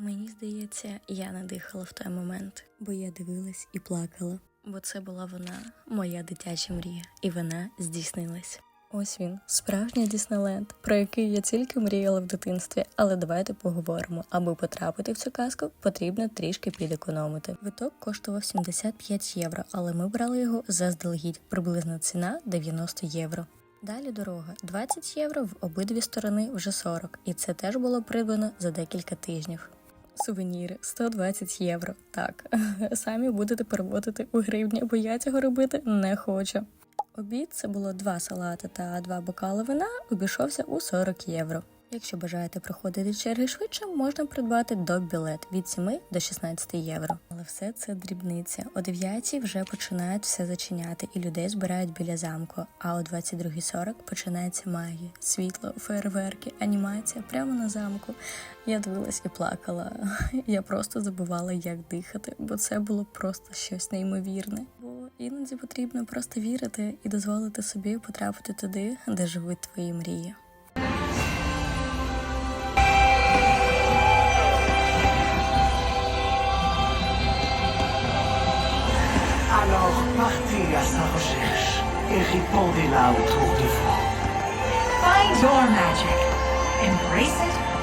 Мені здається, я не дихала в той момент, бо я дивилась і плакала. Бо це була вона, моя дитяча мрія, і вона здійснилась. Ось він, справжній Діснейленд, про який я тільки мріяла в дитинстві. Але давайте поговоримо. Аби потрапити в цю казку, потрібно трішки підекономити. Виток коштував 75 євро, але ми брали його заздалегідь. Приблизна ціна 90 євро. Далі дорога 20 євро в обидві сторони вже 40, і це теж було придбано за декілька тижнів. Сувеніри 120 євро. Так, самі будете переводити у гривні, бо я цього робити не хочу. Обід це було два салати та два бокали вина, обійшовся у 40 євро. Якщо бажаєте проходити черги швидше, можна придбати доп-білет від 7 до 16 євро. Але все це дрібниця. О 9 вже починають все зачиняти, і людей збирають біля замку. А о 22.40 починається магія, світло, фейерверки, анімація прямо на замку. Я дивилась і плакала. Я просто забувала, як дихати, бо це було просто щось неймовірне. Бо іноді потрібно просто вірити і дозволити собі потрапити туди, де живуть твої мрії. Alors partez à sa recherche et répandez-la autour de vous. Find your magic. Embrace it